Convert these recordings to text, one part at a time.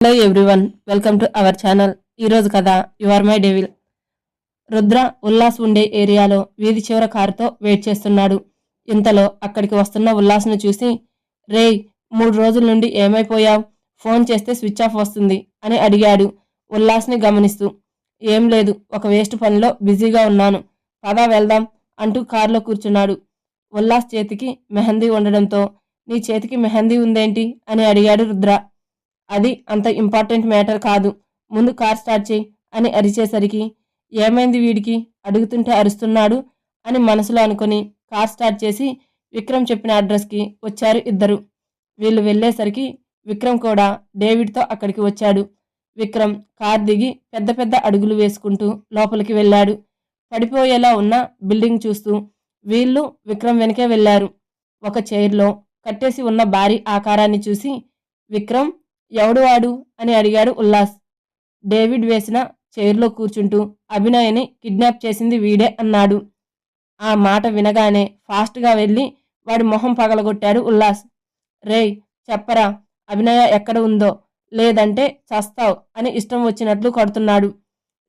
Hello everyone welcome to our channel ఈరోజు కథ are my devil Rudra Ullas ఉండే ఏరియాలో వీధి చివర కారుతో వెయిట్ చేస్తున్నాడు. ఇంతలో అక్కడికి వస్తున్న ఉల్లాస్ను చూసి రేయ్ మూడు రోజుల నుండి ఏమైపోయావు? ఫోన్ చేస్తే స్విచ్ ఆఫ్ వస్తుంది అని అడిగాడు ఉల్లాస్ని గమనిస్తూ. ఏం లేదు ఒక వేస్ట్ పనిలో బిజీగా ఉన్నాను. పదా వెళ్దాం అంటూ కారులో కూర్చున్నాడు. ఉల్లాస్ చేతికి మెహందీ ఉండడంతో నీ చేతికి మెహందీ ఉందేంటి? అని అడిగాడు రుద్ర. అది అంత ఇంపార్టెంట్ మ్యాటర్ కాదు. ముందు కార్ స్టార్ట్ చేయి అని అరిచేసరికి ఏమైంది వీడికి? అడుగుతుంటే అరుస్తున్నాడు అని మనసులో అనుకుని కార్ స్టార్ట్ చేసి విక్రమ్ చెప్పిన అడ్రస్కి వచ్చారు ఇద్దరు. వీళ్ళు వెళ్ళేసరికి విక్రమ్ కూడా డేవిడ్తో అక్కడికి వచ్చాడు. విక్రమ్ కార్ దిగి పెద్ద పెద్ద అడుగులు వేసుకుంటూ లోపలికి వెళ్ళాడు. పడిపోయేలా ఉన్న బిల్డింగ్ చూస్తూ వీళ్ళు విక్రమ్ వెనకే వెళ్ళారు. ఒక చైర్లో కట్టేసి ఉన్న భారీ ఆకారాన్ని చూసి విక్రమ్ ఎవడు వాడు అని అడిగాడు ఉల్లాస్. డేవిడ్ వేసిన చైర్లో కూర్చుంటూ అభినయని కిడ్నాప్ చేసింది వీడే అన్నాడు. ఆ మాట వినగానే ఫాస్ట్గా వెళ్ళి వాడి మొహం పగలగొట్టాడు ఉల్లాస్. రేయ్ చెప్పరా అభినయ ఎక్కడ ఉందో? లేదంటే చస్తావు అని ఇష్టం వచ్చినట్లు కొడుతున్నాడు.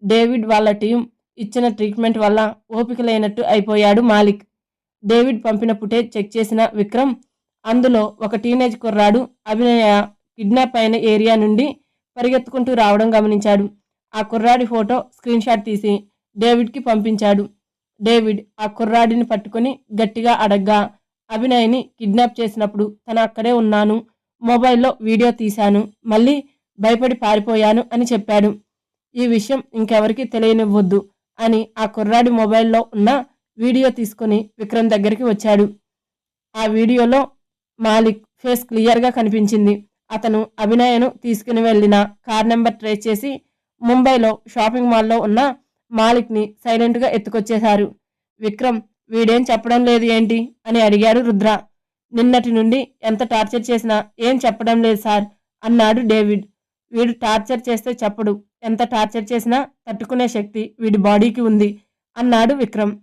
డేవిడ్ వాళ్ళ టీం ఇచ్చిన ట్రీట్మెంట్ వల్ల ఓపిక లేనట్టు అయిపోయాడు మాలిక్. డేవిడ్ పంపిన పుటే చెక్ చేసిన విక్రమ్ అందులో ఒక టీనేజ్ కుర్రాడు అభినయ కిడ్నాప్ అయిన ఏరియా నుండి పరిగెత్తుకుంటూ రావడం గమనించాడు. ఆ కుర్రాడి ఫోటో స్క్రీన్షాట్ తీసి డేవిడ్కి పంపించాడు. డేవిడ్ ఆ కుర్రాడిని పట్టుకొని గట్టిగా అడగ్గా అభినయ్ని కిడ్నాప్ చేసినప్పుడు తను అక్కడే ఉన్నాను మొబైల్లో వీడియో తీశాను మళ్ళీ భయపడి పారిపోయాను అని చెప్పాడు. ఈ విషయం ఇంకెవరికి తెలియనివ్వద్దు అని ఆ కుర్రాడి మొబైల్లో ఉన్న వీడియో తీసుకొని విక్రమ్ దగ్గరికి వచ్చాడు. ఆ వీడియోలో మాలిక్ ఫేస్ క్లియర్గా కనిపించింది. అతను అభినయను తీసుకుని వెళ్ళిన కార్ నెంబర్ ట్రేస్ చేసి ముంబైలో షాపింగ్ మాల్లో ఉన్న మాలిక్ని సైలెంట్గా ఎత్తుకొచ్చేశారు. విక్రమ్ వీడేం చెప్పడం లేదు ఏంటి? అని అడిగారు రుద్ర. నిన్నటి నుండి ఎంత టార్చర్ చేసినా ఏం చెప్పడం లేదు సార్ అన్నాడు డేవిడ్. వీడు టార్చర్ చేస్తే చెప్పడు. ఎంత టార్చర్ చేసినా తట్టుకునే శక్తి వీడి బాడీకి ఉంది అన్నాడు విక్రమ్.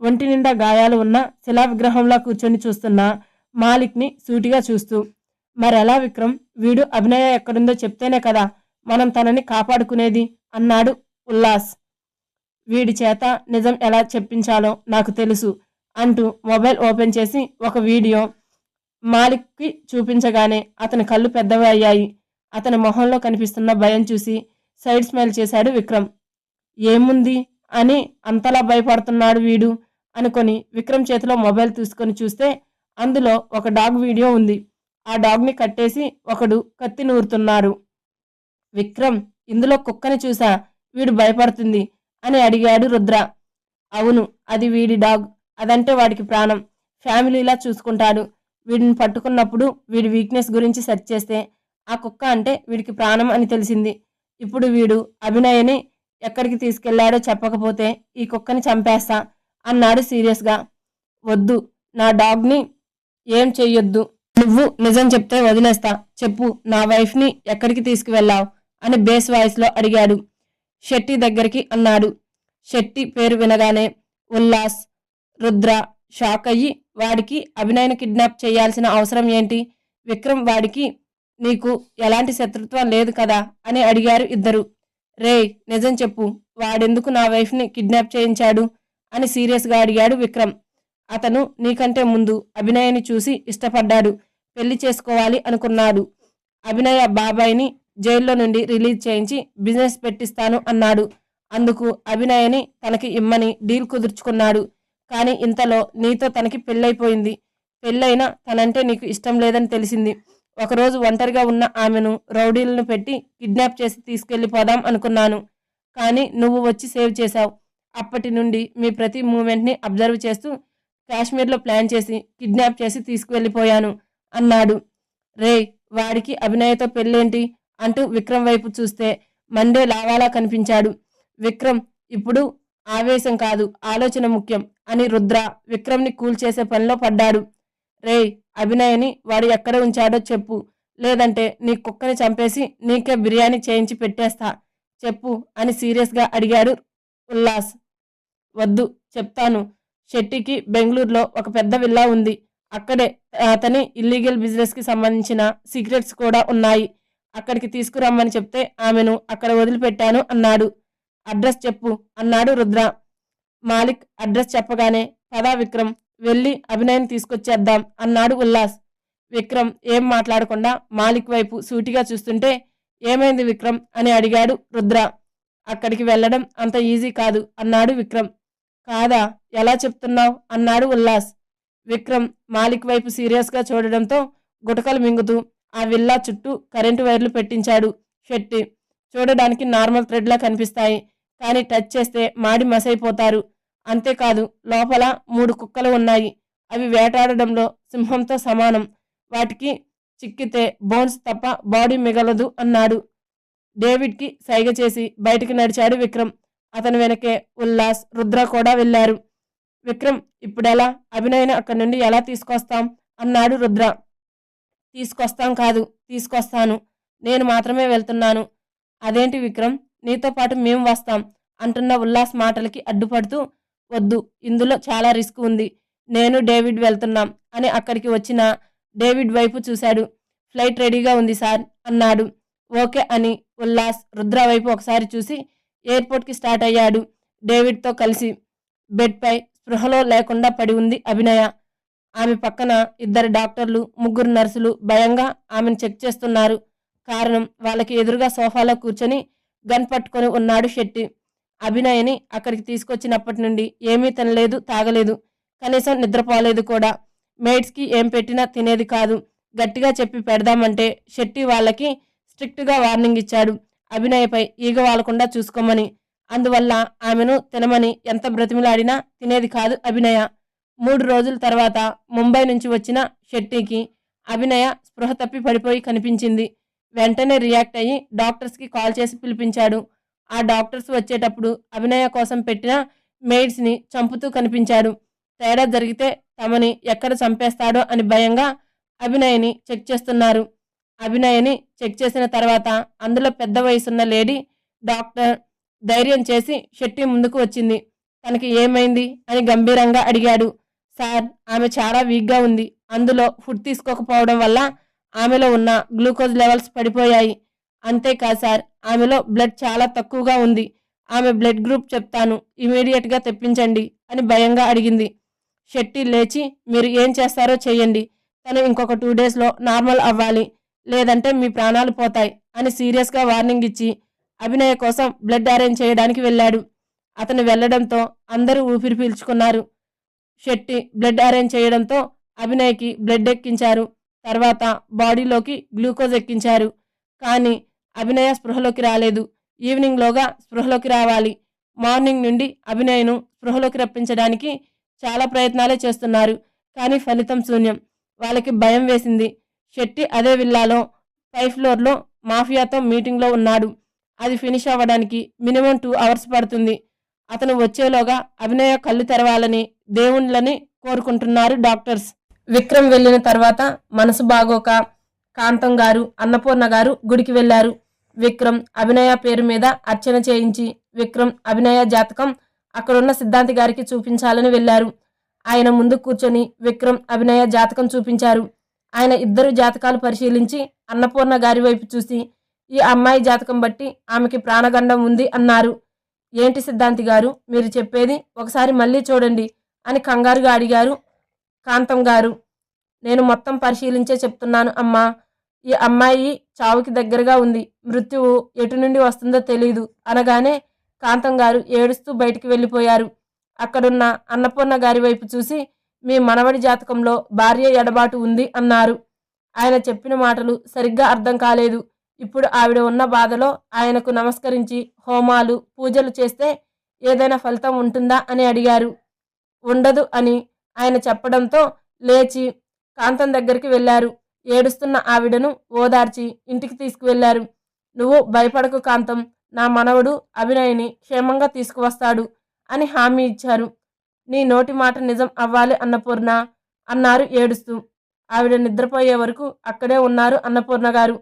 ఒంటి నిండా గాయాలు ఉన్న శిలా విగ్రహంలా కూర్చొని చూస్తున్న మాలిక్ని సూటిగా చూస్తూ మరెలా విక్రమ్? వీడు అభినయ ఎక్కడుందో చెప్తేనే కదా మనం తనని కాపాడుకునేది అన్నాడు ఉల్లాస్. వీడి చేత నిజం ఎలా చెప్పించాలో నాకు తెలుసు అంటూ మొబైల్ ఓపెన్ చేసి ఒక వీడియో మాలిక్కి చూపించగానే అతని కళ్ళు పెద్దవి అయ్యాయి. అతని మొహంలో కనిపిస్తున్న భయం చూసి సైడ్ స్మైల్ చేశాడు విక్రమ్. ఏముంది అని అంతలా భయపడుతున్నాడు వీడు అనుకొని విక్రమ్ చేతిలో మొబైల్ తీసుకొని చూస్తే అందులో ఒక డాగ్ వీడియో ఉంది. ఆ డాగ్ని కట్టేసి ఒకడు కత్తి నూరుతున్నారు. విక్రమ్ ఇందులో కుక్కని చూసా? వీడు భయపడుతుంది అని అడిగాడు రుద్ర. అవును అది వీడి డాగ్. అదంటే వాడికి ప్రాణం. ఫ్యామిలీలా చూసుకుంటాడు. వీడిని పట్టుకున్నప్పుడు వీడి వీక్నెస్ గురించి సెర్చ్ చేస్తే ఆ కుక్క అంటే వీడికి ప్రాణం అని తెలిసింది. ఇప్పుడు వీడు అభినయని ఎక్కడికి తీసుకెళ్ళాడో చెప్పకపోతే ఈ కుక్కని చంపేస్తా అన్నాడు సీరియస్గా. వద్దు నా డాగ్ని ఏం చెయ్యొద్దు. నువ్వు నిజం చెప్తే వదిలేస్తా. చెప్పు నా వైఫ్ని ఎక్కడికి తీసుకువెళ్ళావు? అని బేస్ వాయిస్లో అడిగాడు. శెట్టి దగ్గరికి అన్నాడు. శెట్టి పేరు వినగానే ఉల్లాస్ రుద్ర షాక్ అయ్యి వాడికి అభినయను కిడ్నాప్ చేయాల్సిన అవసరం ఏంటి? విక్రమ్ వాడికి నీకు ఎలాంటి శత్రుత్వం లేదు కదా? అని అడిగారు ఇద్దరు. రే నిజం చెప్పు వాడెందుకు నా వైఫ్ని కిడ్నాప్ చేయించాడు? అని సీరియస్గా అడిగాడు విక్రమ్. అతను నీకంటే ముందు అభినయని చూసి ఇష్టపడ్డాడు. పెళ్ళి చేసుకోవాలి అనుకున్నాడు. అభినయ బాబాయ్ని జైల్లో నుండి రిలీజ్ చేయించి బిజినెస్ పెట్టిస్తాను అన్నాడు. అందుకు అభినయని తనకి ఇమ్మని డీల్ కుదుర్చుకున్నాడు. కానీ ఇంతలో నీతో తనకి పెళ్ళైపోయింది. పెళ్ళైనా తనంటే నీకు ఇష్టం లేదని తెలిసింది. ఒకరోజు ఒంటరిగా ఉన్న ఆమెను రౌడీలను పెట్టి కిడ్నాప్ చేసి తీసుకెళ్ళిపోదాం అనుకున్నాను. కానీ నువ్వు వచ్చి సేవ్ చేశావు. అప్పటి నుండి మీ ప్రతి మూమెంట్ని అబ్జర్వ్ చేస్తూ కాశ్మీర్లో ప్లాన్ చేసి కిడ్నాప్ చేసి తీసుకువెళ్ళిపోయాను అన్నాడు. రే వాడికి అభినయతో పెళ్ళేంటి? అంటూ విక్రమ్ వైపు చూస్తే మండే లావాలా కనిపించాడు. విక్రమ్ ఇప్పుడు ఆవేశం కాదు ఆలోచన ముఖ్యం అని రుద్ర విక్రమ్ని కూల్ చేసే పనిలో పడ్డాడు. రే అభినయని వాడు ఎక్కడ ఉంచాడో చెప్పు. లేదంటే నీ కుక్కని చంపేసి నీకే బిర్యానీ చేయించి పెట్టేస్తా. చెప్పు అని సీరియస్గా అడిగాడు ఉల్లాస్. వద్దు చెప్తాను. షెట్టికి బెంగళూరులో ఒక పెద్ద విల్లా ఉంది. అక్కడే అతని ఇల్లీగల్ బిజినెస్కి సంబంధించిన సీక్రెట్స్ కూడా ఉన్నాయి. అక్కడికి తీసుకురమ్మని చెప్తే ఆమెను అక్కడ వదిలిపెట్టాను అన్నాడు. అడ్రస్ చెప్పు అన్నాడు రుద్ర. మాలిక్ అడ్రస్ చెప్పగానే పదా విక్రమ్ వెళ్ళి అభినయం తీసుకొచ్చేద్దాం అన్నాడు ఉల్లాస్. విక్రమ్ ఏం మాట్లాడకుండా మాలిక్ వైపు సూటిగా చూస్తుంటే ఏమైంది విక్రమ్ అని అడిగాడు రుద్ర. అక్కడికి వెళ్ళడం అంత ఈజీ కాదు అన్నాడు విక్రమ్. కాదా ఎలా చెప్తున్నావు? అన్నాడు ఉల్లాస్. విక్రమ్ మాలిక్ వైపు సీరియస్గా చూడడంతో గుటకలు మింగుతూ ఆ విల్లా చుట్టూ కరెంటు వైర్లు పెట్టించాడు షెట్టి చూడడానికి నార్మల్ థ్రెడ్లా కనిపిస్తాయి కానీ టచ్ చేస్తే మాడి మసైపోతారు. అంతేకాదు లోపల మూడు కుక్కలు ఉన్నాయి. అవి వేటాడడంలో సింహంతో సమానం. వాటికి చిక్కితే బోన్స్ తప్ప బాడీ మిగలదు అన్నాడు. డేవిడ్కి సైగ చేసి బయటికి నడిచాడు విక్రమ్. అతని వెనకే ఉల్లాస్ రుద్ర కూడా వెళ్ళారు. విక్రమ్ ఇప్పుడెలా? అభినయని అక్కడి నుండి ఎలా తీసుకొస్తాం? అన్నాడు రుద్ర. తీసుకొస్తాం కాదు తీసుకొస్తాను. నేను మాత్రమే వెళ్తున్నాను. అదేంటి విక్రమ్? నీతో పాటు మేము వస్తాం అంటున్న ఉల్లాస్ మాటలకి అడ్డుపడుతూ. వద్దు ఇందులో చాలా రిస్క్ ఉంది. నేను డేవిడ్ వెళ్తున్నాం అని అక్కడికి వచ్చిన డేవిడ్ వైపు చూశాడు. ఫ్లైట్ రెడీగా ఉంది సార్ అన్నాడు. ఓకే అని ఉల్లాస్ రుద్ర వైపు ఒకసారి చూసి ఎయిర్పోర్ట్కి స్టార్ట్ అయ్యాడు డేవిడ్తో కలిసి. బెడ్పై స్పృహలో లేకుండా పడి ఉంది అభినయ. ఆమె పక్కన ఇద్దరు డాక్టర్లు ముగ్గురు నర్సులు భయంగా ఆమెను చెక్ చేస్తున్నారు. కారణం వాళ్ళకి ఎదురుగా సోఫాలో కూర్చొని గన్ పట్టుకొని ఉన్నాడు శెట్టి. అభినయని అక్కడికి తీసుకొచ్చినప్పటి నుండి ఏమీ తినలేదు తాగలేదు. కనీసం నిద్రపోలేదు కూడా. మేడ్స్కి ఏం పెట్టినా తినేది కాదు. గట్టిగా చెప్పి పెడదామంటే శెట్టి వాళ్ళకి స్ట్రిక్ట్గా వార్నింగ్ ఇచ్చాడు. అభినయపై ఈగ వాలకుండా చూసుకోమని అందువల్ల ఆమెను తినమని ఎంత బ్రతిమిలాడినా తినేది కాదు అభినయ. మూడు రోజుల తర్వాత ముంబై నుంచి వచ్చిన షెట్టికి అభినయ స్పృహ తప్పి పడిపోయి కనిపించింది. వెంటనే రియాక్ట్ అయ్యి డాక్టర్స్కి కాల్ చేసి పిలిపించాడు. ఆ డాక్టర్స్ వచ్చేటప్పుడు అభినయ కోసం పెట్టిన మెయిడ్స్ని చంపుతూ కనిపించాడు. తేడా జరిగితే తమని ఎక్కడ చంపేస్తాడో అని భయంగా అభినయని చెక్ చేస్తున్నారు. అభినయని చెక్ చేసిన తర్వాత అందులో పెద్ద వయసున్న లేడీ డాక్టర్ ధైర్యం చేసి శెట్టి ముందుకు వచ్చింది. తనకి ఏమైంది అని గంభీరంగా అడిగాడు. సార్ ఆమె చాలా వీక్గా ఉంది. అందులో ఫుడ్ తీసుకోకపోవడం వల్ల ఆమెలో ఉన్న గ్లూకోజ్ లెవెల్స్ పడిపోయాయి. అంతేకాదు సార్. ఆమెలో బ్లడ్ చాలా తక్కువగా ఉంది. ఆమె బ్లడ్ గ్రూప్ చెప్తాను. ఇమీడియట్గా తెప్పించండి అని భయంగా అడిగింది. షెట్టి లేచి మీరు ఏం చేస్తారో చేయండి తను ఇంకొక టూ డేస్లో నార్మల్ అవ్వాలి. లేదంటే మీ ప్రాణాలు పోతాయి అని సీరియస్గా వార్నింగ్ ఇచ్చి అభినయ కోసం బ్లడ్ అరేంజ్ చేయడానికి వెళ్ళాడు. అతను వెళ్ళడంతో అందరూ ఊపిరి పీల్చుకున్నారు. శెట్టి బ్లడ్ అరేంజ్ చేయడంతో అభినయ్కి బ్లడ్ ఎక్కించారు. తర్వాత బాడీలోకి గ్లూకోజ్ ఎక్కించారు. కానీ అభినయ స్పృహలోకి రాలేదు. ఈవినింగ్లోగా స్పృహలోకి రావాలి. మార్నింగ్ నుండి అభినయను స్పృహలోకి రప్పించడానికి చాలా ప్రయత్నాలే చేస్తున్నారు. కానీ ఫలితం శూన్యం. వాళ్ళకి భయం వేసింది. శెట్టి అదే విల్లాలో పై ఫ్లోర్లో మాఫియాతో మీటింగ్లో ఉన్నాడు. అది ఫినిష్ అవ్వడానికి మినిమం టూ అవర్స్ పడుతుంది. అతను వచ్చేలోగా అభినయ కళ్ళు తెరవాలని దేవుళ్ళని కోరుకుంటున్నారు డాక్టర్స్. విక్రమ్ వెళ్ళిన తర్వాత మనసు బాగోక కాంతం గారు అన్నపూర్ణ గారు గుడికి వెళ్ళారు విక్రమ్ అభినయ పేరు మీద అర్చన చేయించి విక్రమ్ అభినయ జాతకం అక్కడున్న సిద్ధాంతి గారికి చూపించాలని వెళ్ళారు ఆయన ముందు కూర్చొని విక్రమ్ అభినయ జాతకం చూపించారు. ఆయన ఇద్దరు జాతకాలు పరిశీలించి అన్నపూర్ణ గారి వైపు చూసి ఈ అమ్మాయి జాతకం బట్టి ఆమెకి ప్రాణగండం ఉంది అన్నారు. ఏంటి సిద్ధాంతి గారు? మీరు చెప్పేది ఒకసారి మళ్ళీ చూడండి అని కంగారుగా అడిగారు కాంతం గారు. నేను మొత్తం పరిశీలించే చెప్తున్నాను అమ్మా. ఈ అమ్మాయి చావుకి దగ్గరగా ఉంది. మృత్యువు ఎటు నుండి వస్తుందో తెలియదు అనగానే కాంతం గారు ఏడుస్తూ బయటికి వెళ్ళిపోయారు. అక్కడున్న అన్నపూర్ణ గారి వైపు చూసి మీ మనవడి జాతకంలో భార్య ఎడబాటు ఉంది అన్నారు. ఆయన చెప్పిన మాటలు సరిగ్గా అర్థం కాలేదు. ఇప్పుడు ఆవిడ ఉన్న బాధలో ఆయనకు నమస్కరించి హోమాలు పూజలు చేస్తే ఏదైనా ఫలితం ఉంటుందా అని అడిగారు. ఉండదు అని ఆయన చెప్పడంతో లేచి కాంతం దగ్గరికి వెళ్ళారు. ఏడుస్తున్న ఆవిడను ఓదార్చి ఇంటికి తీసుకువెళ్ళారు నువ్వు భయపడకు కాంతం నా మనవడు అభినయని క్షేమంగా తీసుకువస్తాడు అని హామీ ఇచ్చారు. నీ నోటి మాట నిజం అవ్వాలి అన్నపూర్ణ అన్నారు ఏడుస్తూ. ఆవిడ నిద్రపోయే వరకు అక్కడే ఉన్నారు అన్నపూర్ణ గారు.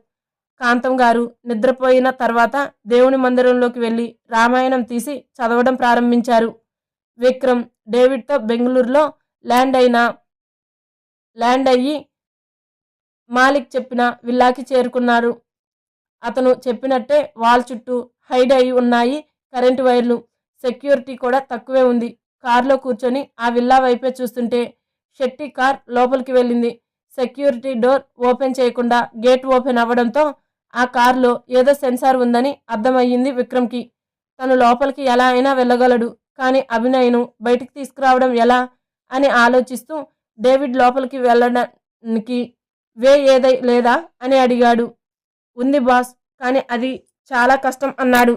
కాంతం గారు నిద్రపోయిన తర్వాత దేవుని మందిరంలోకి వెళ్ళి రామాయణం తీసి చదవడం ప్రారంభించారు. విక్రమ్ డేవిడ్తో బెంగళూరులో ల్యాండ్ అయిన ల్యాండ్ అయ్యి మాలిక్ చెప్పిన విల్లాకి చేరుకున్నారు. అతను చెప్పినట్టే వాల్ చుట్టూ హైడ్ అయి ఉన్నాయి కరెంటు వైర్లు. సెక్యూరిటీ కూడా తక్కువే ఉంది. కారులో కూర్చొని ఆ విల్లా వైపే చూస్తుంటే షెట్టి కార్ లోపలికి వెళ్ళింది. సెక్యూరిటీ డోర్ ఓపెన్ చేయకుండా గేట్ ఓపెన్ అవ్వడంతో ఆ కారులో ఏదో సెన్సార్ ఉందని అర్థమయ్యింది విక్రమ్కి. తను లోపలికి ఎలా అయినా వెళ్ళగలడు కానీ అభినయ్ను బయటికి తీసుకురావడం ఎలా అని ఆలోచిస్తూ డేవిడ్ లోపలికి వెళ్ళడానికి వే ఏదై లేదా అని అడిగాడు. ఉంది బాస్ కానీ అది చాలా కష్టం అన్నాడు.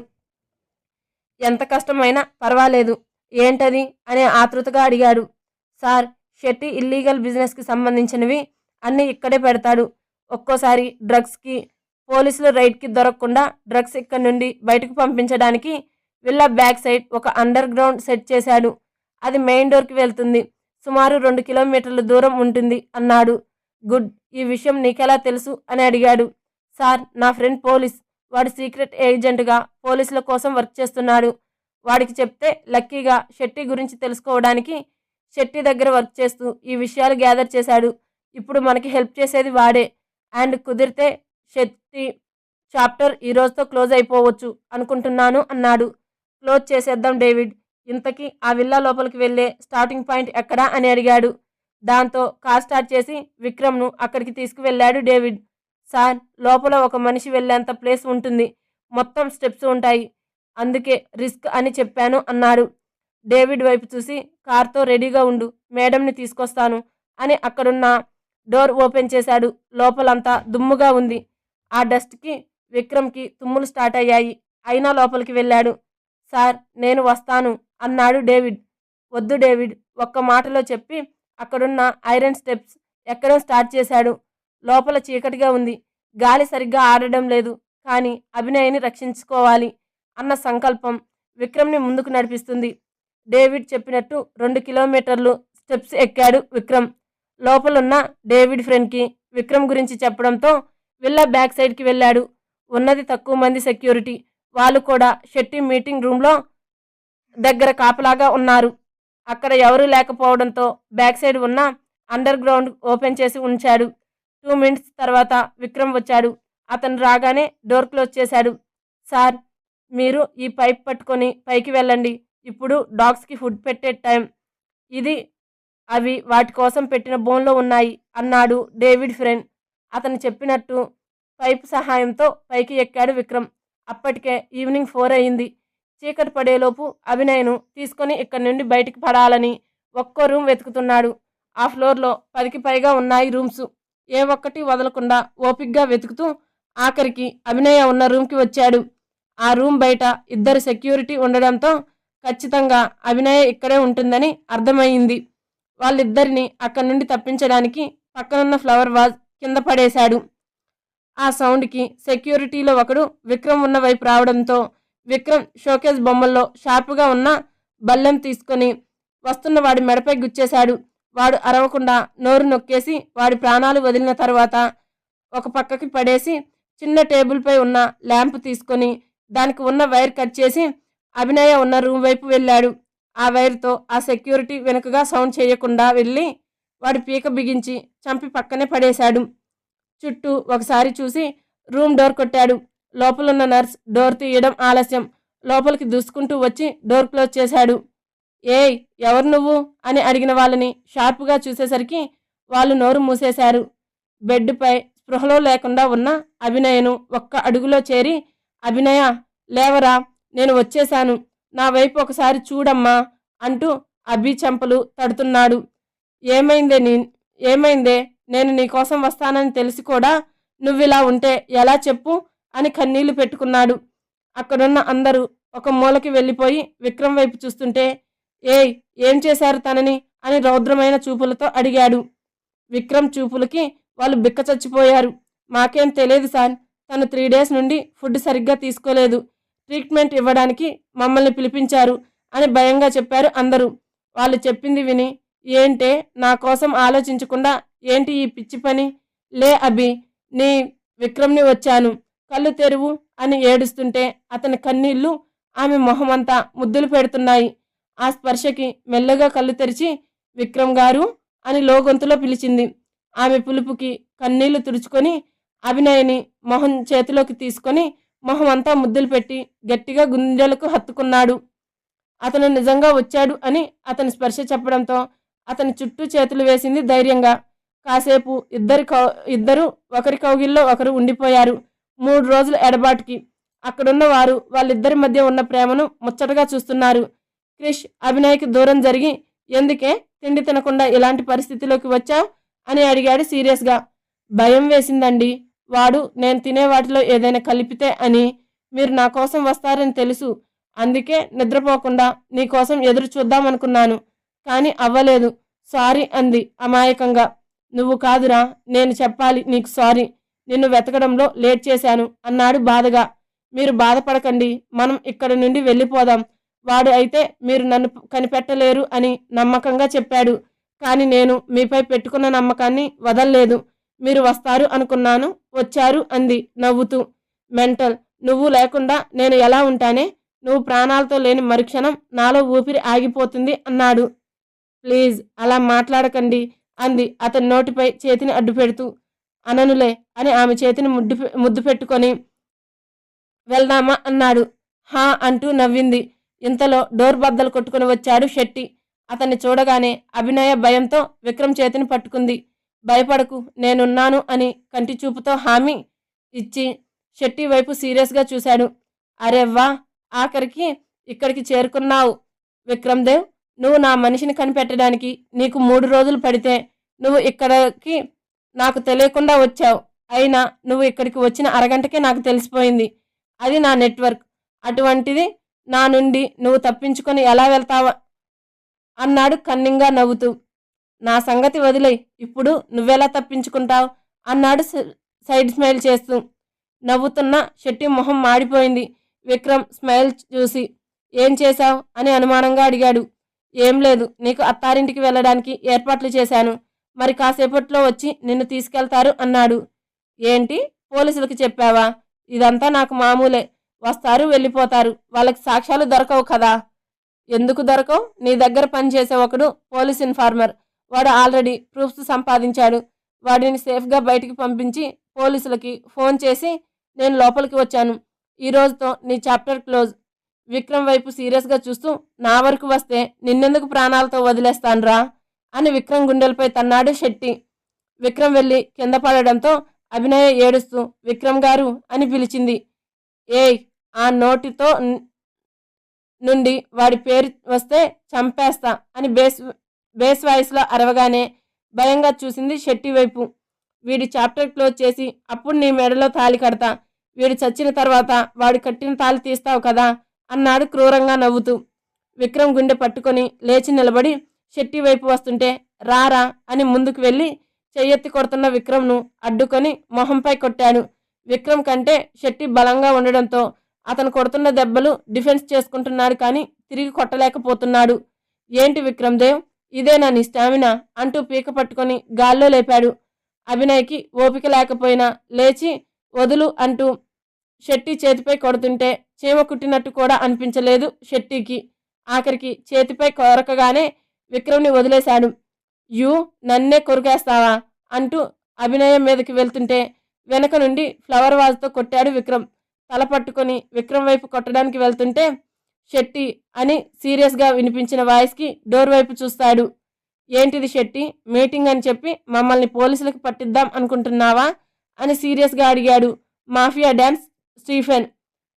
ఎంత కష్టమైనా పర్వాలేదు ఏంటది? అనే ఆతృతగా అడిగాడు. సార్ షెట్టి ఇల్లీగల్ బిజినెస్కి సంబంధించినవి అన్నీ ఇక్కడే పెడతాడు. ఒక్కోసారి డ్రగ్స్కి పోలీసులు రైడ్కి దొరకకుండా డ్రగ్స్ ఇక్కడి నుండి బయటకు పంపించడానికి విల్లా బ్యాక్ సైడ్ ఒక అండర్ గ్రౌండ్ సెట్ చేశాడు. అది మెయిన్ డోర్కి వెళ్తుంది. సుమారు రెండు కిలోమీటర్ల దూరం ఉంటుంది అన్నాడు. గుడ్ ఈ విషయం నీకెలా తెలుసు? అని అడిగాడు. సార్ నా ఫ్రెండ్ పోలీస్ వాడు సీక్రెట్ ఏజెంట్గా పోలీసుల కోసం వర్క్ చేస్తున్నాడు. వాడికి చెప్తే లక్కీగా షెట్టి గురించి తెలుసుకోవడానికి షెట్టి దగ్గర వర్క్ చేస్తూ ఈ విషయాలు గ్యాదర్ చేశాడు. ఇప్పుడు మనకి హెల్ప్ చేసేది వాడే. అండ్ కుదిరితే శక్తి చాప్టర్ ఈరోజుతో క్లోజ్ అయిపోవచ్చు అనుకుంటున్నాను అన్నాడు. క్లోజ్ చేసేద్దాం డేవిడ్. ఇంతకీ ఆ విల్లా లోపలికి వెళ్ళే స్టార్టింగ్ పాయింట్ ఎక్కడా అని అడిగాడు. దాంతో కార్ స్టార్ట్ చేసి విక్రమ్ను అక్కడికి తీసుకువెళ్ళాడు డేవిడ్. సార్ లోపల ఒక మనిషి వెళ్ళేంత ప్లేస్ ఉంటుంది. మొత్తం స్టెప్స్ ఉంటాయి. అందుకే రిస్క్ అని చెప్పాను అన్నాడు. డేవిడ్ వైపు చూసి కార్తో రెడీగా ఉండు మేడంని తీసుకొస్తాను అని అక్కడున్న డోర్ ఓపెన్ చేశాడు. లోపలంతా దుమ్ముగా ఉంది. ఆ డస్ట్కి విక్రమ్కి తుమ్ములు స్టార్ట్ అయ్యాయి. అయినా లోపలికి వెళ్ళాడు. సార్ నేను వస్తాను అన్నాడు డేవిడ్. వద్దు డేవిడ్ ఒక్క మాటలో చెప్పి అక్కడున్న ఐరన్ స్టెప్స్ ఎక్కడం స్టార్ట్ చేశాడు. లోపల చీకటిగా ఉంది. గాలి సరిగ్గా ఆడడం లేదు కానీ అభినయని రక్షించుకోవాలి అన్న సంకల్పం విక్రమ్ని ముందుకు నడిపిస్తుంది. డేవిడ్ చెప్పినట్టు రెండు కిలోమీటర్లు స్టెప్స్ ఎక్కాడు విక్రమ్. లోపలున్న డేవిడ్ ఫ్రెండ్కి విక్రమ్ గురించి చెప్పడంతో విల్లా బ్యాక్ సైడ్కి వెళ్ళాడు. ఉన్నది తక్కువ మంది సెక్యూరిటీ. వాళ్ళు కూడా షెట్టి మీటింగ్ రూమ్లో దగ్గర కాపలాగా ఉన్నారు. అక్కడ ఎవరూ లేకపోవడంతో బ్యాక్ సైడ్ ఉన్న అండర్ గ్రౌండ్ ఓపెన్ చేసి ఉంచాడు. టూ మినిట్స్ తర్వాత విక్రమ్ వచ్చాడు. అతను రాగానే డోర్ క్లోజ్ చేశాడు. సార్ మీరు ఈ పైప్ పట్టుకొని పైకి వెళ్ళండి. ఇప్పుడు డాగ్స్కి ఫుడ్ పెట్టే టైం. ఇది అవి వాటి కోసం పెట్టిన బోన్లో ఉన్నాయి అన్నాడు డేవిడ్ ఫ్రెండ్ అతను చెప్పినట్టు పైపు సహాయంతో పైకి ఎక్కాడు విక్రమ్. అప్పటికే ఈవినింగ్ ఫోర్ అయింది. చీకటి పడేలోపు అభినయను తీసుకొని ఇక్కడి నుండి బయటికి పడాలని ఒక్కో రూమ్ వెతుకుతున్నాడు. ఆ ఫ్లోర్లో పదికి పైగా ఉన్నాయి రూమ్స్. ఏ ఒక్కటి వదలకుండా ఓపిగ్గా వెతుకుతూ ఆఖరికి అభినయ ఉన్న రూమ్కి వచ్చాడు. ఆ రూమ్ బయట ఇద్దరు సెక్యూరిటీ ఉండడంతో ఖచ్చితంగా అభినయ ఇక్కడే ఉంటుందని అర్థమైంది. వాళ్ళిద్దరిని అక్కడి నుండి తప్పించడానికి పక్కనున్న ఫ్లవర్ వాజ్ కింద పడేశాడు. ఆ సౌండ్కి సెక్యూరిటీలో ఒకడు విక్రమ్ ఉన్న వైపు రావడంతో విక్రమ్ షోకేస్ బొమ్మల్లో షార్ప్గా ఉన్న బల్లెం తీసుకొని వస్తున్న వాడి మెడపై గుచ్చేశాడు. వాడు అరవకుండా నోరు నొక్కేసి వాడి ప్రాణాలు వదిలిన తర్వాత ఒక పక్కకి పడేసి చిన్న టేబుల్పై ఉన్న ల్యాంప్ తీసుకొని దానికి ఉన్న వైర్ కట్ చేసి అభినయ ఉన్న రూమ్ వైపు వెళ్ళాడు. ఆ వైర్తో ఆ సెక్యూరిటీ వెనుకగా సౌండ్ చేయకుండా వెళ్ళి వాడి పీక బిగించి చంపి పక్కనే పడేశాడు. చుట్టూ ఒకసారి చూసి రూమ్ డోర్ కొట్టాడు. లోపలున్న నర్స్ డోర్ తీయడం ఆలస్యం. లోపలికి దూసుకుంటూ వచ్చి డోర్ క్లోజ్ చేశాడు. ఏయ్ ఎవరు నువ్వు? అని అడిగిన వాళ్ళని షార్ప్గా చూసేసరికి వాళ్ళు నోరు మూసేశారు. బెడ్పై స్పృహలో లేకుండా ఉన్న అభినయను ఒక్క అడుగులో చేరి అభినయ లేవరా నేను వచ్చేశాను. నా వైపు ఒకసారి చూడమ్మా అంటూ అభి చెంపలు తడుతున్నాడు. ఏమైందే నీ ఏమైందే? నేను నీకోసం వస్తానని తెలిసి కూడా నువ్విలా ఉంటే ఎలా చెప్పు అని కన్నీళ్ళు పెట్టుకున్నాడు. అక్కడున్న అందరూ ఒక మూలకి వెళ్ళిపోయి విక్రమ్ వైపు చూస్తుంటే ఏయ్ ఏం చేశారు తనని? అని రౌద్రమైన చూపులతో అడిగాడు. విక్రమ్ చూపులకి వాళ్ళు బిక్క చచ్చిపోయారు. మాకేం తెలియదు సార్. తను త్రీ డేస్ నుండి ఫుడ్ సరిగ్గా తీసుకోలేదు. ట్రీట్మెంట్ ఇవ్వడానికి మమ్మల్ని పిలిపించారు అని భయంగా చెప్పారు అందరూ. వాళ్ళు చెప్పింది విని ఏంటే నా కోసం ఆలోచించకుండా ఏంటి ఈ పిచ్చి పని? లే అభి నీ విక్రమ్ని వచ్చాను. కళ్ళు తెరువు అని ఏడుస్తుంటే అతని కన్నీళ్ళు ఆమె మొహమంతా ముద్దులు పెడుతున్నాయి. ఆ స్పర్శకి మెల్లగా కళ్ళు తెరిచి విక్రమ్ గారు? అని లోగొంతులో పిలిచింది. ఆమె పులుపుకి కన్నీళ్ళు తుడుచుకొని అభినయని మొహం చేతిలోకి తీసుకొని మొహం అంతా ముద్దులు పెట్టి గట్టిగా గుండెలకు హత్తుకున్నాడు. అతను నిజంగా వచ్చాడు అని అతని స్పర్శ చెప్పడంతో అతని చుట్టూ చేతులు వేసింది ధైర్యంగా. కాసేపు ఇద్దరి కౌ ఇద్దరు ఒకరి కౌగిల్లో ఒకరు ఉండిపోయారు. మూడు రోజుల ఎడబాటుకి. అక్కడున్న వారు వాళ్ళిద్దరి మధ్య ఉన్న ప్రేమను ముచ్చటగా చూస్తున్నారు. క్రిష్ అభినయ్కి దూరం జరిగి ఎందుకే తిండి తినకుండా ఇలాంటి పరిస్థితిలోకి వచ్చావు? అని అడిగాడు సీరియస్గా. భయం వేసిందండి. వాడు నేను తినే వాటిలో ఏదైనా కలిపితే అని. మీరు నా కోసం వస్తారని తెలుసు. అందుకే నిద్రపోకుండా నీకోసం ఎదురు చూద్దామనుకున్నాను. కానీ అవ్వలేదు. సారీ అంది అమాయకంగా. నువ్వు కాదురా నేను చెప్పాలి నీకు సారీ. నిన్ను వెతకడంలో లేట్ చేశాను అన్నాడు బాధగా. మీరు బాధపడకండి మనం ఇక్కడి నుండి వెళ్ళిపోదాం. వాడు అయితే మీరు నన్ను కనిపెట్టలేరు అని నమ్మకంగా చెప్పాడు. కానీ నేను మీపై పెట్టుకున్న నమ్మకాన్ని వదల్లేదు. మీరు వస్తారు అనుకున్నాను వచ్చారు అంది నవ్వుతూ. మెంటల్ నువ్వు లేకుండా నేను ఎలా ఉంటానే? నువ్వు ప్రాణాలతో లేని మరుక్షణం నాలో ఊపిరి ఆగిపోతుంది అన్నాడు. ప్లీజ్ అలా మాట్లాడకండి అంది. అతని నోటిపై చేతిని అడ్డు పెడుతూ అననులే అని ఆమె చేతిని ముద్దు ముద్దు పెట్టుకొని వెళ్దామా అన్నాడు. హా అంటూ నవ్వింది. ఇంతలో డోర్ బద్దలు కొట్టుకుని వచ్చాడు శెట్టి. అతన్ని చూడగానే అభినయ భయంతో విక్రమ్ చేతిని పట్టుకుంది. భయపడకు నేనున్నాను అని కంటి చూపుతో హామీ ఇచ్చి శెట్టి వైపు సీరియస్గా చూశాడు. అరే వా ఆఖరికి ఇక్కడికి చేరుకున్నావు విక్రమ్ దేవ్ నువ్వు నా మనిషిని కనిపెట్టడానికి నీకు మూడు రోజులు పడితే నువ్వు ఇక్కడికి నాకు తెలియకుండా వచ్చావు. అయినా నువ్వు ఇక్కడికి వచ్చిన అరగంటకే నాకు తెలిసిపోయింది. అది నా నెట్వర్క్. అటువంటిది నా నుండి నువ్వు తప్పించుకొని ఎలా వెళ్తావా? అన్నాడు కన్నింగా నవ్వుతూ. నా సంగతి వదిలే ఇప్పుడు నువ్వెలా తప్పించుకుంటావు? అన్నాడు సైడ్ స్మైల్ చేస్తూ. నవ్వుతున్న శెట్టి మొహం మాడిపోయింది. విక్రమ్ స్మైల్ చూసి ఏం చేశావు? అని అనుమానంగా అడిగాడు. ఏం లేదు. నీకు అత్తారింటికి వెళ్ళడానికి ఏర్పాట్లు చేశాను. మరి కాసేపట్లో వచ్చి నిన్ను తీసుకెళ్తారు అన్నాడు. ఏంటి? పోలీసులకు చెప్పావా? ఇదంతా నాకు మామూలే. వస్తారు వెళ్ళిపోతారు. వాళ్ళకి సాక్ష్యాలు దొరకవు కదా. ఎందుకు దొరకవు? నీ దగ్గర పనిచేసే ఒకడు పోలీస్ ఇన్ఫార్మర్. వాడు ఆల్రెడీ ప్రూఫ్స్ సంపాదించాడు. వాడిని సేఫ్గా బయటికి పంపించి పోలీసులకి ఫోన్ చేసి నేను లోపలికి వచ్చాను. ఈ రోజుతో నీ చాప్టర్ క్లోజ్. విక్రమ్ వైపు సీరియస్గా చూస్తూ నా వరకు వస్తే నిన్నెందుకు ప్రాణాలతో వదిలేస్తాన్రా? అని విక్రమ్ గుండెలపై తన్నాడు శెట్టి. విక్రమ్ వెళ్ళి కింద పడడంతో అభినయ ఏడుస్తూ విక్రమ్ గారు అని పిలిచింది. ఏయ్ ఆ నోటితో నుండి వాడి పేరు వస్తే చంపేస్తా అని బేస్ బేస్ వాయిస్లో అరవగానే భయంగా చూసింది శెట్టి వైపు. వీడి చాప్టర్ క్లోజ్ చేసి అప్పుడు నీ మెడలో తాలి కడతా. వీడు చచ్చిన తర్వాత వాడు కట్టిన తాలి తీస్తావు కదా? అన్నాడు క్రూరంగా నవ్వుతూ. విక్రమ్ గుండె పట్టుకొని లేచి నిలబడి శెట్టి వైపు వస్తుంటే రారా అని ముందుకు వెళ్ళి చెయ్యెత్తి కొడుతున్న విక్రమ్ను అడ్డుకొని మొహంపై కొట్టాడు. విక్రమ్ కంటే శెట్టి బలంగా ఉండడంతో అతను కొడుతున్న దెబ్బలు డిఫెన్స్ చేసుకుంటున్నాడు కానీ తిరిగి కొట్టలేకపోతున్నాడు. ఏంటి విక్రమ్ దేవ్? ఇదేనా నీ స్టామినా? అంటూ పీక పట్టుకొని గాల్లో లేపాడు. అభినయ్కి ఓపిక లేకపోయినా లేచి వదులు అంటూ షెట్టి చేతిపై కొడుతుంటే చీమ కుట్టినట్టు కూడా అనిపించలేదు షెట్టికి. ఆఖరికి చేతిపై కొరకగానే విక్రమ్ని వదిలేశాడు. యు నన్నే కొరికేస్తావా? అంటూ అభినయం మీదకి వెళ్తుంటే వెనక నుండి ఫ్లవర్ వాజ్తో కొట్టాడు విక్రమ్. తల పట్టుకొని విక్రమ్ వైపు కొట్టడానికి వెళ్తుంటే షెట్టి అని సీరియస్గా వినిపించిన వాయిస్కి డోర్ వైపు చూస్తాడు. ఏంటిది శెట్టి మీటింగ్ అని చెప్పి మమ్మల్ని పోలీసులకు పట్టిద్దాం అనుకుంటున్నావా? అని సీరియస్గా అడిగాడు. Mafia dance Stephen.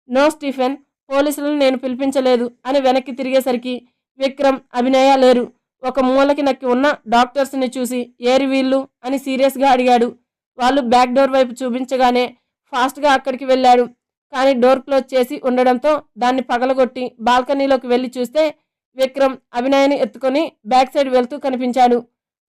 No Stephen పోలీసులను నేను పిలిపించలేదు అని వెనక్కి తిరిగేసరికి విక్రమ్ అభినయ లేరు. ఒక మూలకి నక్కి ఉన్న డాక్టర్స్ని చూసి ఏరి వీళ్ళు అని సీరియస్గా అడిగాడు. వాళ్ళు బ్యాక్ డోర్ వైపు చూపించగానే ఫాస్ట్గా అక్కడికి వెళ్ళాడు. కానీ డోర్ క్లోజ్ చేసి ఉండడంతో దాన్ని పగలగొట్టి బాల్కనీలోకి వెళ్ళి చూస్తే విక్రమ్ అభినయని ఎత్తుకొని బ్యాక్ సైడ్ వెళ్తూ కనిపించాడు.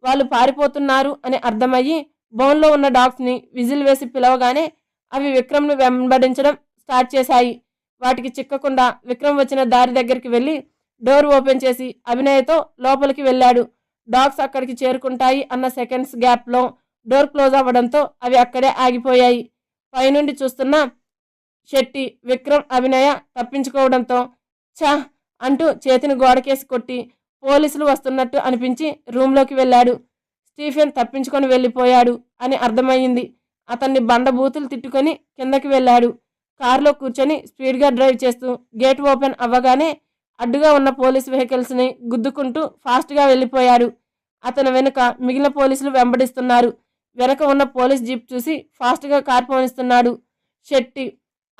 వాళ్ళు పారిపోతున్నారు అని అర్థమయ్యి బౌన్లో ఉన్న డాగ్స్ని విజిల్ వేసి పిలవగానే అవి విక్రమ్ను వెంబడించడం స్టార్ట్ చేశాయి. వాటికి చిక్కకుండా విక్రమ్ వచ్చిన దారి దగ్గరికి వెళ్ళి డోర్ ఓపెన్ చేసి అభినయతో లోపలికి వెళ్ళాడు. డాగ్స్ అక్కడికి చేరుకుంటాయి అన్న సెకండ్స్ గ్యాప్లో డోర్ క్లోజ్ అవ్వడంతో అవి అక్కడే ఆగిపోయాయి. పైనుండి చూస్తున్న శెట్టి విక్రమ్ అభినయ తప్పించుకోవడంతో ఛా! అంటూ చేతిని గోడకేసి కొట్టి పోలీసులు వస్తున్నట్టు అనిపించి రూమ్లోకి వెళ్ళాడు. స్టీఫెన్ తప్పించుకొని వెళ్ళిపోయాడు అని అర్థమయ్యింది. అతన్ని బండబూతులు తిట్టుకొని కిందకి వెళ్ళాడు. కారులో కూర్చొని స్పీడ్గా డ్రైవ్ చేస్తూ గేట్ ఓపెన్ అవ్వగానే అడ్డుగా ఉన్న పోలీస్ వెహికల్స్ని గుద్దుకుంటూ ఫాస్ట్గా వెళ్ళిపోయాడు. అతని వెనుక మిగిలిన పోలీసులు వెంబడిస్తున్నారు. వెనక ఉన్న పోలీస్ జీప్ చూసి ఫాస్ట్గా కార్ పోనిస్తున్నాడు. శెట్టి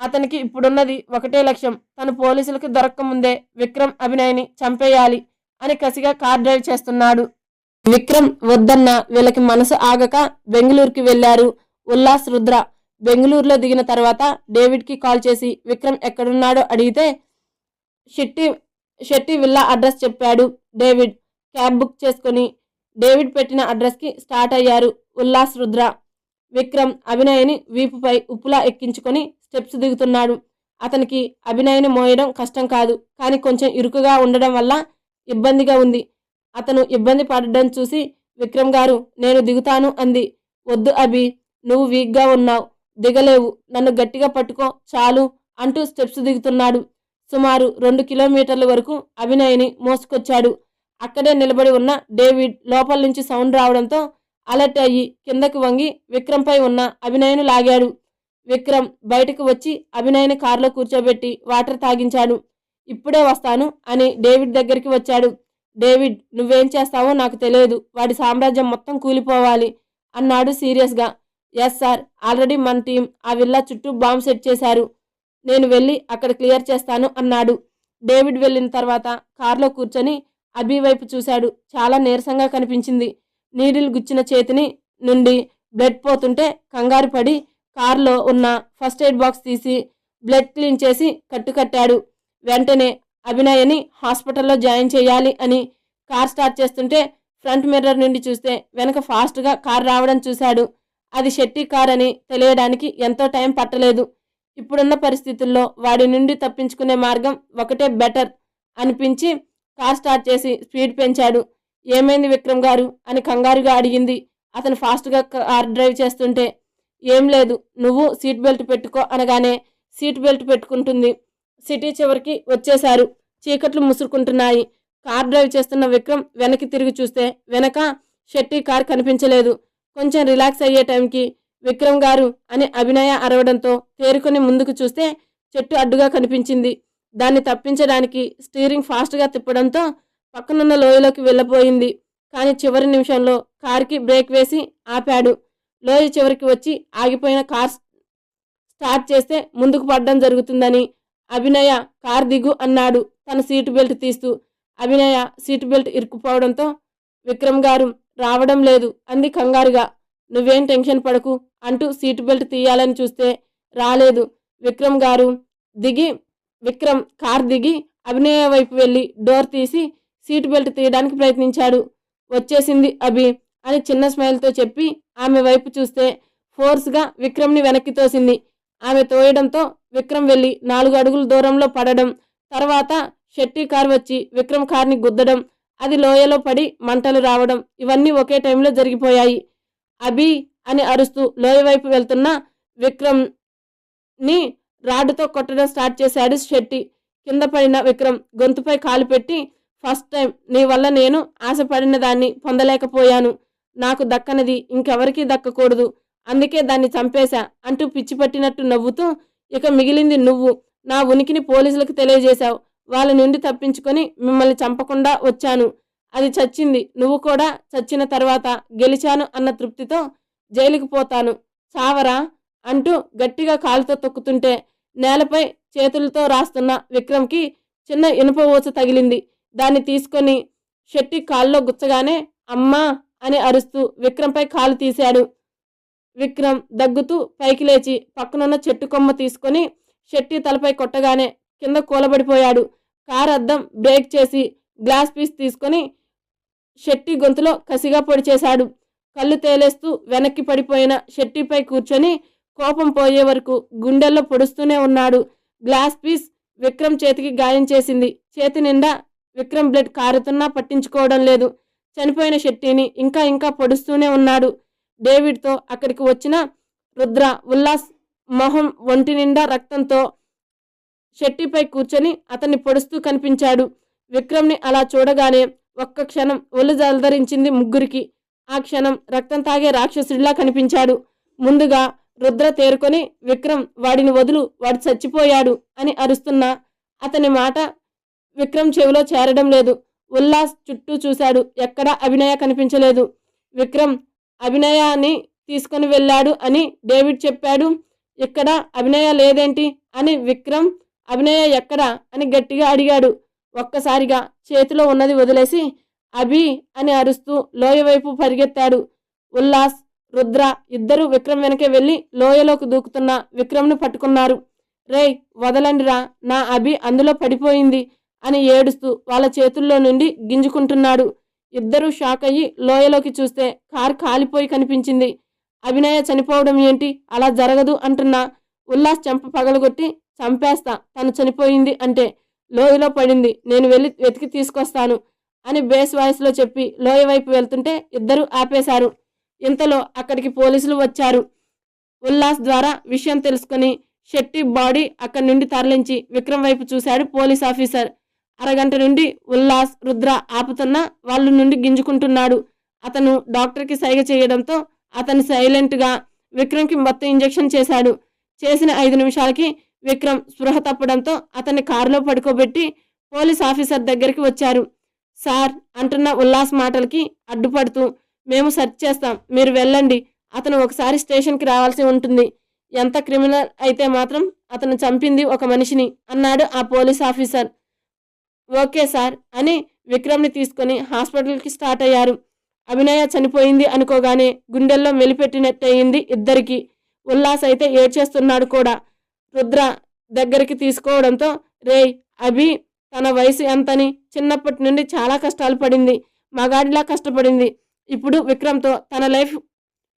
అతనికి ఇప్పుడున్నది ఒకటే లక్ష్యం. తను పోలీసులకు దొరక్కముందే విక్రమ్ అభినయని చంపేయాలి అని కసిగా కార్ డ్రైవ్ చేస్తున్నాడు. విక్రమ్ వద్దన్న వీళ్ళకి మనసు ఆగక బెంగళూరుకి వెళ్ళారు. ఉల్లాస్ రుద్ర బెంగళూరులో దిగిన తర్వాత డేవిడ్కి కాల్ చేసి విక్రమ్ ఎక్కడున్నాడో అడిగితే షెట్టి షెట్టి విల్లా అడ్రస్ చెప్పాడు డేవిడ్. క్యాబ్ బుక్ చేసుకొని డేవిడ్ పెట్టిన అడ్రస్కి స్టార్ట్ అయ్యారు ఉల్లాస్ రుద్ర. విక్రమ్ అభినయని వీపుపై ఉప్పులా ఎక్కించుకొని స్టెప్స్ దిగుతున్నాడు. అతనికి అభినయని మోయడం కష్టం కాదు కానీ కొంచెం ఇరుకుగా ఉండడం వల్ల ఇబ్బందిగా ఉంది. అతను ఇబ్బంది పడడం చూసి విక్రమ్ గారు నేను దిగుతాను అంది. వద్దు అభి నువ్వు వీక్గా ఉన్నావు. దిగలేవు. నన్ను గట్టిగా పట్టుకో. చాలు అంటూ స్టెప్స్ దిగుతున్నాడు. సుమారు రెండు కిలోమీటర్ల వరకు అభినయని మోసుకొచ్చాడు. అక్కడే నిలబడి ఉన్న డేవిడ్ లోపల నుంచి సౌండ్ రావడంతో అలర్ట్ అయ్యి కిందకు వంగి విక్రమ్పై ఉన్న అభినయను లాగాడు. విక్రమ్ బయటకు వచ్చి అభినయని కారులో కూర్చోబెట్టి వాటర్ తాగించాడు. ఇప్పుడే వస్తాను అని డేవిడ్ దగ్గరికి వచ్చాడు. డేవిడ్ నువ్వేం చేస్తావో నాకు తెలియదు. వాడి సామ్రాజ్యం మొత్తం కూలిపోవాలి అన్నాడు సీరియస్గా. ఎస్ సార్ ఆల్రెడీ మన టీం ఆ విల్లా చుట్టూ బాంబ్ సెట్ చేశారు. నేను వెళ్ళి అక్కడ క్లియర్ చేస్తాను అన్నాడు. డేవిడ్ వెళ్ళిన తర్వాత కారులో కూర్చొని అభి వైపు చూశాడు. చాలా నీరసంగా కనిపించింది. నీడిల్ గుచ్చిన చేతిని నుండి బ్లడ్ పోతుంటే కంగారు పడి కారులో ఉన్న ఫస్ట్ ఎయిడ్ బాక్స్ తీసి బ్లడ్ క్లీన్ చేసి కట్టుకట్టాడు వెంటనే అభినయని హాస్పిటల్లో జాయిన్ చేయాలి అని కార్ స్టార్ట్ చేస్తుంటే ఫ్రంట్ మిర్రర్ నుండి చూస్తే వెనక ఫాస్ట్గా కార్ రావడం చూశాడు. అది షెట్టి కార్ అని తెలియడానికి ఎంతో టైం పట్టలేదు. ఇప్పుడున్న పరిస్థితుల్లో వాడి నుండి తప్పించుకునే మార్గం ఒకటే బెటర్ అనిపించి కార్ స్టార్ట్ చేసి స్పీడ్ పెంచాడు. ఏమైంది విక్రమ్ గారు? అని కంగారుగా అడిగింది. అతను ఫాస్ట్గా కార్ డ్రైవ్ చేస్తుంటే ఏం లేదు నువ్వు సీట్ బెల్ట్ పెట్టుకో అనగానే సీట్ బెల్ట్ పెట్టుకుంటుంది. సిటీ చివరికి వచ్చేశారు. చీకట్లు ముసురుకుంటున్నాయి. కార్ డ్రైవ్ చేస్తున్న విక్రమ్ వెనక్కి తిరిగి చూస్తే వెనక షెట్టి కార్ కనిపించలేదు. కొంచెం రిలాక్స్ అయ్యే టైంకి విక్రమ్ గారు అని అభినయ అరవడంతో తేరుకొని ముందుకు చూస్తే చెట్టు అడ్డుగా కనిపించింది. దాన్ని తప్పించడానికి స్టీరింగ్ ఫాస్ట్గా తిప్పడంతో పక్కనున్న లోయలోకి వెళ్ళబోయింది. కానీ చివరి నిమిషంలో కార్కి బ్రేక్ వేసి ఆపాడు. లోయ చివరికి వచ్చి ఆగిపోయిన కార్ స్టార్ట్ చేస్తే ముందుకు పడడం జరుగుతుందని అభినయ కార్ దిగు అన్నాడు తన సీటు బెల్ట్ తీస్తూ. అభినయ సీటు బెల్ట్ ఇరుక్కుపోవడంతో విక్రమ్ గారు రావడం లేదు. అంది కంగారుగా. నువ్వేం టెన్షన్ పడకు అంటూ సీటు బెల్ట్ తీయాలని చూస్తే రాలేదు. విక్రమ్ గారు దిగి విక్రమ్ కార్ దిగి అభినయ వైపు వెళ్ళి డోర్ తీసి సీట్ బెల్ట్ తీయడానికి ప్రయత్నించాడు. వచ్చేసింది అభి అని చిన్న స్మైల్తో చెప్పి ఆమె వైపు చూస్తే ఫోర్స్గా విక్రమ్ని వెనక్కి తోసింది. ఆమె తోయడంతో విక్రమ్ వెళ్ళి నాలుగు అడుగుల దూరంలో పడడం. తర్వాత షెట్టి కార్ వచ్చి విక్రమ్ కార్ని గుద్దడం. అది లోయలో పడి మంటలు రావడం ఇవన్నీ ఒకే టైంలో జరిగిపోయాయి. అభి అని అరుస్తూ లోయ వైపు వెళ్తున్న విక్రమ్ని రాడ్డుతో కొట్టడం స్టార్ట్ చేశాడు శెట్టి. కింద పడిన విక్రమ్ గొంతుపై కాలు పెట్టి ఫస్ట్ టైం నీ వల్ల నేను ఆశపడిన దాన్ని పొందలేకపోయాను. నాకు దక్కనది ఇంకెవరికీ దక్కకూడదు. అందుకే దాన్ని చంపేశా అంటూ పిచ్చి పట్టినట్టు నవ్వుతూ ఇక మిగిలింది నువ్వు. నా ఉనికిని పోలీసులకు తెలియజేశావు. వాళ్ళ నుండి తప్పించుకొని మిమ్మల్ని చంపకుండా వచ్చాను. అది చచ్చింది. నువ్వు కూడా చచ్చిన తర్వాత గెలిచాను అన్న తృప్తితో జైలుకి పోతాను. చావరా అంటూ గట్టిగా కాలుతో తొక్కుతుంటే నేలపై చేతులతో రాస్తున్న విక్రమ్కి చిన్న ఇనుప ఊచ తగిలింది. దాన్ని తీసుకొని షెట్టి కాల్లో గుచ్చగానే అమ్మా అని అరుస్తూ విక్రమ్పై కాలు తీశాడు. విక్రమ్ దగ్గుతూ పైకి లేచి పక్కనున్న చెట్టు కొమ్మ తీసుకొని షెట్టి తలపై కొట్టగానే కింద కూలబడిపోయాడు. కార్ అద్దం బ్రేక్ చేసి గ్లాస్ పీస్ తీసుకొని షెట్టి గొంతులో కసిగా పొడిచేశాడు. కళ్ళు తేలేస్తూ వెనక్కి పడిపోయిన షెట్టిపై కూర్చొని కోపం పోయే వరకు గుండెల్లో పొడుస్తూనే ఉన్నాడు. గ్లాస్ పీస్ విక్రమ్ చేతికి గాయం చేసింది. చేతి నిండా విక్రమ్ బ్లడ్ కారుతున్నా పట్టించుకోవడం లేదు. చనిపోయిన షెట్టిని ఇంకా ఇంకా పొడుస్తూనే ఉన్నాడు. డేవిడ్తో అక్కడికి వచ్చిన రుద్ర ఉల్లాస్ మొహం ఒంటి నిండా రక్తంతో షెట్టిపై కూర్చొని అతన్ని పొడుస్తూ కనిపించాడు. విక్రమ్ని అలా చూడగానే ఒక్క క్షణం ఒళ్ళు జలధరించింది ముగ్గురికి. ఆ క్షణం రక్తం తాగే రాక్షసుడిలా కనిపించాడు. ముందుగా రుద్ర తేరుకొని విక్రమ్ వాడిని వదులు వాడు చచ్చిపోయాడు అని అరుస్తున్నా అతని మాట విక్రమ్ చెవిలో చేరడం లేదు. ఉల్లాస్ చుట్టూ చూశాడు. ఎక్కడా అభినయ కనిపించలేదు. విక్రమ్ అభినయాన్ని తీసుకొని వెళ్ళాడు అని డేవిడ్ చెప్పాడు. ఇక్కడ అభినయ లేదేంటి? అని విక్రమ్ అభినయ ఎక్కడా అని గట్టిగా అడిగాడు. ఒక్కసారిగా చేతిలో ఉన్నది వదిలేసి అభి అని అరుస్తూ లోయ వైపు పరిగెత్తాడు. ఉల్లాస్ రుద్ర ఇద్దరు విక్రమ్ వెనకే వెళ్ళి లోయలోకి దూకుతున్న విక్రమ్ను పట్టుకున్నారు. రేయ్ వదలండిరా నా అభి అందులో పడిపోయింది అని ఏడుస్తూ వాళ్ళ చేతుల్లో నుండి గింజుకుంటున్నాడు. ఇద్దరూ షాక్ అయ్యి లోయలోకి చూస్తే కారు కాలిపోయి కనిపించింది. అభినయ చనిపోవడం ఏంటి? అలా జరగదు అంటున్నా. ఉల్లాస్ చెంప పగలగొట్టి చంపేస్తా. తను చనిపోయింది అంటే లోయలో పడింది. నేను వెళ్ళి వెతికి తీసుకొస్తాను అని బేస్ వాయిస్లో చెప్పి లోయ వైపు వెళ్తుంటే ఇద్దరు ఆపేశారు. ఇంతలో అక్కడికి పోలీసులు వచ్చారు. ఉల్లాస్ ద్వారా విషయం తెలుసుకొని శెట్టి బాడీ అక్కడి నుండి తరలించి విక్రమ్ వైపు చూశాడు పోలీస్ ఆఫీసర్. అరగంట నుండి ఉల్లాస్ రుద్ర ఆపుతున్నా వాళ్ళ నుండి గింజుకుంటున్నాడు. అతను డాక్టర్కి సైగ చేయడంతో అతను సైలెంట్గా విక్రమ్కి మొత్తం ఇంజెక్షన్ చేశాడు. చేసిన ఐదు నిమిషాలకి విక్రమ్ స్పృహ తప్పడంతో అతన్ని కారులో పడుకోబెట్టి పోలీస్ ఆఫీసర్ దగ్గరికి వచ్చారు. సార్ అంటున్న ఉల్లాస్ మాటలకి అడ్డుపడుతూ మేము సెర్చ్ చేస్తాం. మీరు వెళ్ళండి. అతను ఒకసారి స్టేషన్కి రావాల్సి ఉంటుంది. ఎంత క్రిమినల్ అయితే మాత్రం అతను చంపింది ఒక మనిషిని అన్నాడు ఆ పోలీస్ ఆఫీసర్. ఓకే సార్ అని విక్రమ్ని తీసుకొని హాస్పిటల్కి స్టార్ట్ అయ్యారు. అభినయ చనిపోయింది అనుకోగానే గుండెల్లో మెలిపెట్టినట్టయింది ఇద్దరికి. ఉల్లాస్ అయితే ఏడ్చేస్తున్నాడు కూడా. రుద్ర దగ్గరికి తీసుకోవడంతో రేయ్ అభి తన వయసు ఎంతని? చిన్నప్పటి నుండి చాలా కష్టాలు పడింది. మగాడిలా కష్టపడింది. ఇప్పుడు విక్రమ్తో తన లైఫ్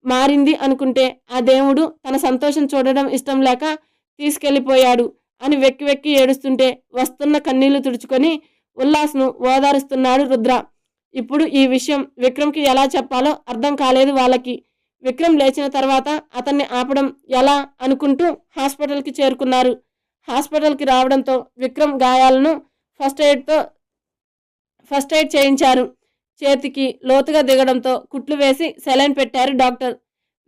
మారింది అనుకుంటే ఆ దేవుడు తన సంతోషం చూడడం ఇష్టం లేక తీసుకెళ్ళిపోయాడు అని వెక్కి వెక్కి ఏడుస్తుంటే వస్తున్న కన్నీళ్ళు తుడుచుకొని ఉల్లాస్ను ఓదారుస్తున్నాడు రుద్ర. ఇప్పుడు ఈ విషయం విక్రమ్కి ఎలా చెప్పాలో అర్థం కాలేదు వాళ్ళకి. విక్రమ్ లేచిన తర్వాత అతన్ని ఆపడం ఎలా అనుకుంటూ హాస్పిటల్కి చేరుకున్నారు. హాస్పిటల్కి రావడంతో విక్రమ్ గాయాలను ఫస్ట్ ఎయిడ్తో ఫస్ట్ ఎయిడ్ చేయించారు. చేతికి లోతుగా దిగడంతో కుట్లు వేసి సెలైన్ పెట్టారు డాక్టర్.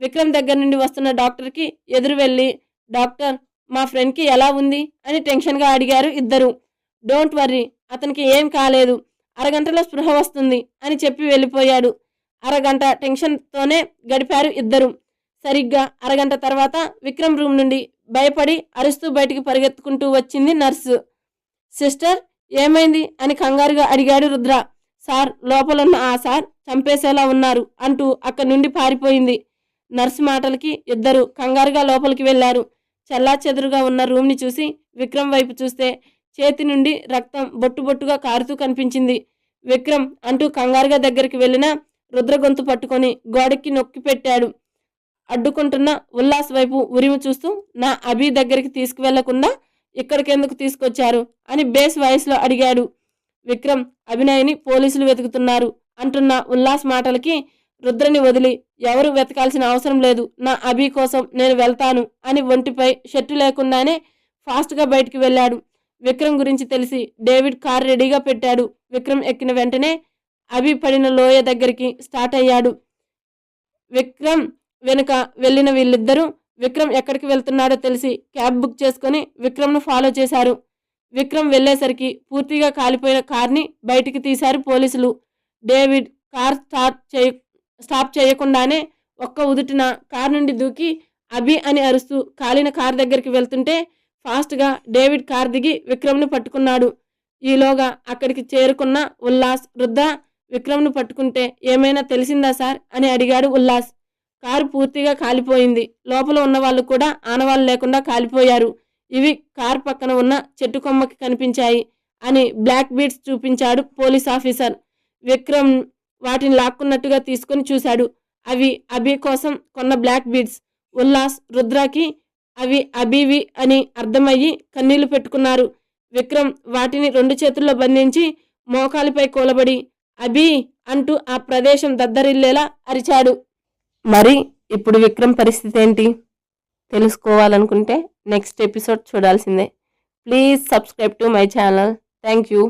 విక్రమ్ దగ్గర నుండి వస్తున్న డాక్టర్కి ఎదురు వెళ్ళి డాక్టర్ మా ఫ్రెండ్కి ఎలా ఉంది? అని టెన్షన్గా అడిగారు ఇద్దరు. డోంట్ వర్రీ అతనికి ఏం కాలేదు. అరగంటలో స్పృహ వస్తుంది అని చెప్పి వెళ్ళిపోయాడు. అరగంట టెన్షన్తోనే గడిపారు ఇద్దరు. సరిగ్గా అరగంట తర్వాత విక్రమ్ రూమ్ నుండి భయపడి అరుస్తూ బయటికి పరిగెత్తుకుంటూ వచ్చింది నర్సు. సిస్టర్ ఏమైంది? అని కంగారుగా అడిగాడు రుద్ర. సార్ లోపలున్న ఆ సార్ చంపేసేలా ఉన్నారు అంటూ అక్కడి నుండి పారిపోయింది. నర్సు మాటలకి ఇద్దరు కంగారుగా లోపలికి వెళ్ళారు చల్లా చెదురుగా ఉన్న రూమ్ని చూసి విక్రమ్ వైపు చూస్తే చేతి నుండి రక్తం బొట్టు బొట్టుగా కారుతూ కనిపించింది. విక్రమ్ అంటూ కంగారుగా దగ్గరికి వెళ్ళిన రుద్ర గొంతు పట్టుకొని గోడకి నొక్కి పెట్టాడు. అడ్డుకుంటున్న ఉల్లాస్ వైపు ఉరిమి చూస్తూ నా అభి దగ్గరికి తీసుకువెళ్ళకుండా ఇక్కడికెందుకు తీసుకొచ్చారు? అని బేస్ వాయిస్లో అడిగాడు. విక్రమ్ అభినయ్ని పోలీసులు వెతుకుతున్నారు అంటున్న ఉల్లాస్ మాటలకి రుద్రని వదిలి ఎవరు వెతకాల్సిన అవసరం లేదు నా అభి కోసం నేను వెళ్తాను అని ఒంటిపై షర్టు లేకుండానే ఫాస్ట్గా బయటికి వెళ్ళాడు. విక్రమ్ గురించి తెలిసి డేవిడ్ కార్ రెడీగా పెట్టాడు. విక్రమ్ ఎక్కిన వెంటనే అభి పడిన లోయ దగ్గరికి స్టార్ట్ అయ్యాడు. విక్రమ్ వెనుక వెళ్ళిన వీళ్ళిద్దరూ విక్రమ్ ఎక్కడికి వెళ్తున్నాడో తెలిసి క్యాబ్ బుక్ చేసుకొని విక్రమ్ను ఫాలో చేశారు. విక్రమ్ వెళ్ళేసరికి పూర్తిగా కాలిపోయిన కార్ని బయటికి తీశారు పోలీసులు. డేవిడ్ కార్ స్టార్ట్ చేయ స్టాప్ చేయకుండానే ఒక్క ఉదుటిన కార్ నుండి దూకి అభి అని అరుస్తూ కాలిన కార్ దగ్గరికి వెళ్తుంటే ఫాస్ట్గా డేవిడ్ కార్ దిగి విక్రమ్ను పట్టుకున్నాడు. ఈలోగా అక్కడికి చేరుకున్న ఉల్లాస్ వృద్ధ విక్రమ్ను పట్టుకుంటే ఏమైనా తెలిసిందా సార్? అని అడిగాడు ఉల్లాస్. కారు పూర్తిగా కాలిపోయింది. లోపల ఉన్న వాళ్ళు కూడా ఆనవాళ్ళు లేకుండా కాలిపోయారు. ఇవి కార్ పక్కన ఉన్న చెట్టు కొమ్మకి కనిపించాయి అని బ్లాక్ బీడ్స్ చూపించాడు పోలీస్ ఆఫీసర్. విక్రమ్ వాటిని లాక్కున్నట్టుగా తీసుకొని చూశాడు. అవి అభి కోసం కొన్న బ్లాక్ బీడ్స్ ఉల్లాస్ రుద్రాకి అవి అభివి అని అర్థమయ్యి కన్నీళ్ళు పెట్టుకున్నారు. విక్రమ్ వాటిని రెండు చేతుల్లో బంధించి మోకాలిపై కూలబడి అభి అంటూ ఆ ప్రదేశం దద్దరిల్లేలా అరిచాడు. మరి ఇప్పుడు విక్రమ్ పరిస్థితి ఏంటి? తెలుసుకోవాలనుకుంటే నెక్స్ట్ ఎపిసోడ్ చూడాల్సిందే. Please subscribe to my channel thank you